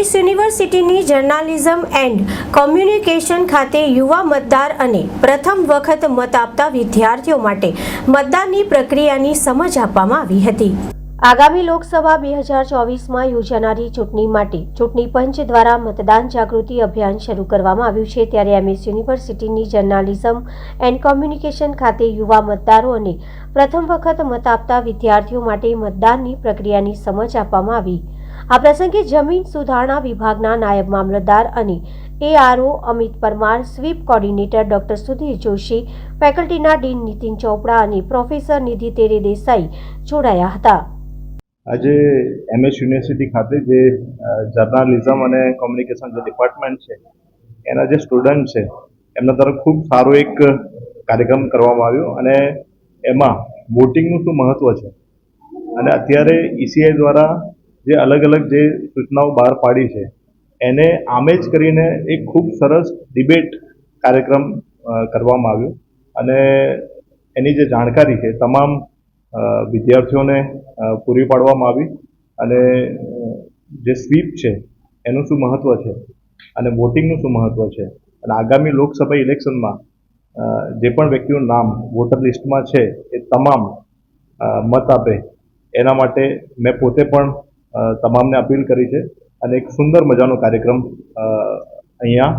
MS યુનિવર્સિટીની journalism and communication ખાતે યુવા મતદાર અને પ્રથમ વખત મત આપતા વિદ્યાર્થીઓ માટે મતદાનની પ્રક્રિયાની સમજ આપવામાં આવી હતી. આગામી લોકસભા બે હજાર ચોવીસમાં યોજાનારી ચૂંટણી માટે ચૂંટણી પંચ દ્વારા મતદાન જાગૃતિ અભિયાન શરૂ કરવામાં આવ્યું છે. ત્યારે એમએસ યુનિવર્સિટીની જર્નાલિઝમ એન્ડ કોમ્યુનિકેશન ખાતે યુવા મતદારો અને પ્રથમ વખત મત આપતા વિદ્યાર્થીઓ માટે મતદાનની પ્રક્રિયાની સમજ આપવામાં આવી. આ પ્રસંગે જમીન સુધારણા વિભાગના નાયબ મામલતદાર અને ARO Amit Parmar, SVEEP coordinator doctor Sudhir Joshi, ફેકલ્ટીના dean Nitin Chopra અને પ્રોફેસર નિધિ તેરે દેસાઈ જોડાયા હતા. આજે એમએસ યુનિવર્સિટી ખાતે જે જર્નાલિઝમ અને કોમ્યુનિકેશન જે ડિપાર્ટમેન્ટ છે, એના જે સ્ટુડન્ટ છે, એમના તરફ ખૂબ સારો એક કાર્યક્રમ કરવામાં આવ્યો અને એમાં વોટિંગનું શું મહત્ત્વ છે? અને અત્યારે ઈસીઆઈ દ્વારા જે અલગ અલગ જે સૂચનાઓ બહાર પાડી છે, એને આમે જ કરીને એક ખૂબ સરસ ડિબેટ કાર્યક્રમ કરવામાં આવ્યો. અને એની જે જાણકારી છે, તમામ વિદ્યાર્થીઓને પૂરી પાડવામાં આવી. અને જે સ્વીપ છે, એનું શું મહત્ત્વ છે? અને વોટિંગનું શું મહત્ત્વ છે? અને આગામી લોકસભા ઇલેક્શનમાં જે પણ વ્યક્તિનું નામ વોટર લિસ્ટમાં છે, એ તમામ મત આપે. એના માટે મેં પોતે પણ તમામને અપીલ કરી છે અને એક સુંદર મજાનો કાર્યક્રમ અહીંયા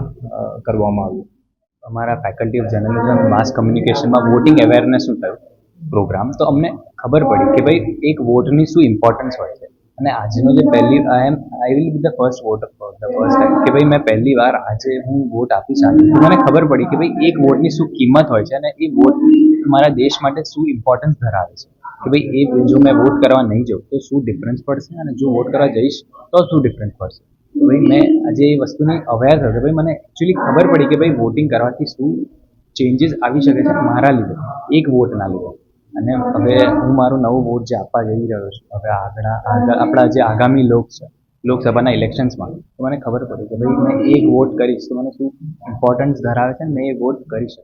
કરવામાં આવ્યો. અમારા ફેકલ્ટી ઓફ જર્નલિઝમ માસ કમ્યુનિકેશનમાં વોટિંગ અવેરનેસનું થયું? પ્રોગ્રામ તો અમને ખબર પડી કે ભાઈ એક વોટની શું ઇમ્પોર્ટન્સ હોય છે. અને આજનો જે પહેલી I am I will be the first for the first time કે ભાઈ મેં પહેલી વાર આજે હું વોટ આપીશ શકું મને ખબર પડી કે ભાઈ એક વોટની શું કિંમત હોય છે અને એ વોટ મારા દેશ માટે શું ઇમ્પોર્ટન્સ ધરાવે છે. કે ભાઈ, એ જો મેં વોટ કરવા નહીં જાઉં, તો શું ડિફરન્સ પડશે? અને જો વોટ કરવા જઈશ, તો શું ડિફરન્સ પડશે? ભાઈ, મેં આજે એ વસ્તુની અવેર થયો કે ભાઈ, મને એકચ્યુઅલી ખબર પડી કે ભાઈ વોટિંગ કરવાથી શું ચેન્જીસ આવી શકે છે મારા લીધે, એક વોટના લીધે. અને હવે હું મારું નવું વોટ જે આપવા જઈ રહ્યો છું, હવે આગળ, આપણા જે આગામી લોક છે લોકસભાના ઇલેક્શન્સમાં તો મને ખબર પડી કે ભાઈ, મેં એક વોટ કરીશ, તો મને શું ઇમ્પોર્ટન્સ ધરાવે છે, મેં એ વોટ કરી શકું.